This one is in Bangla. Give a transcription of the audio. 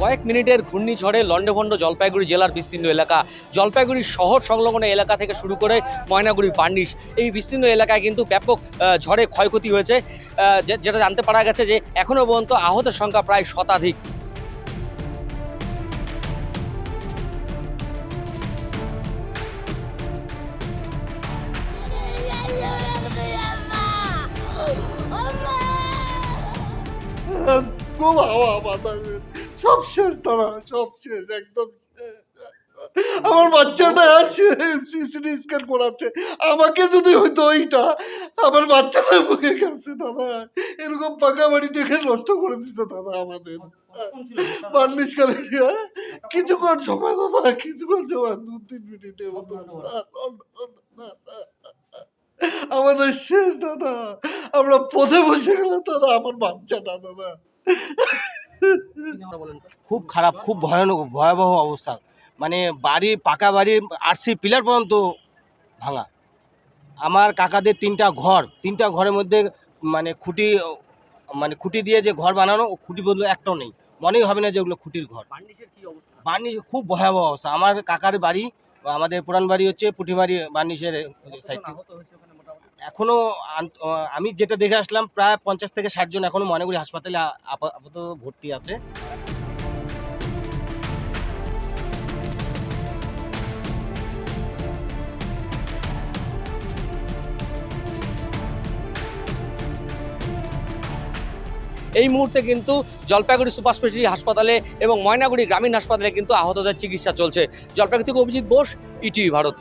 কয়েক মিনিটের ঘূর্ণিঝড়ে লন্ডভন্ড জলপাইগুড়ি জেলার বিস্তীর্ণ এলাকা। জলপাইগুড়ি শহর সংলগ্ন এলাকা থেকে শুরু করে ময়নাগুড়ি বার্নিশ। এই বিস্তীর্ণ এলাকায় কিন্তু ব্যাপক ঝড়ে ক্ষয়ক্ষতি হয়েছে। যেটা জানতে পারা গেছে যে এখনও পর্যন্ত আহতের সংখ্যা প্রায় শতাধিক। খুব হাওয়া সব শেষ তারা সব শেষ, একদম আমার বাচ্চাটা সিসিটি স্ক্যান করাচ্ছে। আমাকে যদি হইতো ওইটা আমার বাচ্চাটা মুখে গেছে, দাদা। এরকম পাকা বাড়ি দেখে নষ্ট করে দিত, দাদা, আমাদের। বার্নিশ কালে কিছুক্ষণ সময়, দাদা, কিছুক্ষণ সময়, দু, তিন মিনিটের মতো। আমাদের শেষ, দাদা। আমরা পথে বসে গেলাম, দাদা, আমার বাচ্চাটা, দাদা। খুব খারাপ খুব ভয়ানক ভয়াবহ অবস্থা। মানে বাড়ি পাকা বাড়ি আরসি পিলার পর্যন্ত ভাঙা। আমার কাকাদের তিনটা ঘর তিনটা ঘরের মধ্যে মানে খুঁটি মানে খুঁটি দিয়ে যে ঘর বানানো খুঁটি বদলে একটাও নেই। মনেই হবে না যে ওগুলো খুঁটির ঘর। বার্নিশ খুব ভয়াবহ অবস্থা। আমার কাকার বাড়ি আমাদের পুরান বাড়ি হচ্ছে পুঁটিমারি বার্নিশের সাইডটি আহত হয়েছে ওখানে মোটামুটি এখনও আমি যেটা দেখে আসলাম প্রায় পঞ্চাশ থেকে ষাট জন এখনও ময়নাগুড়ি হাসপাতালে আপাতত ভর্তি আছে। এই মুহূর্তে কিন্তু জলপাইগুড়ি সুপার স্পেশালিটি হাসপাতালে এবং ময়নাগুড়ি গ্রামীণ হাসপাতালে কিন্তু আহতদের চিকিৎসা চলছে। জলপাইগুড়ি থেকে অভিজিৎ বোস ইটিভি ভারত।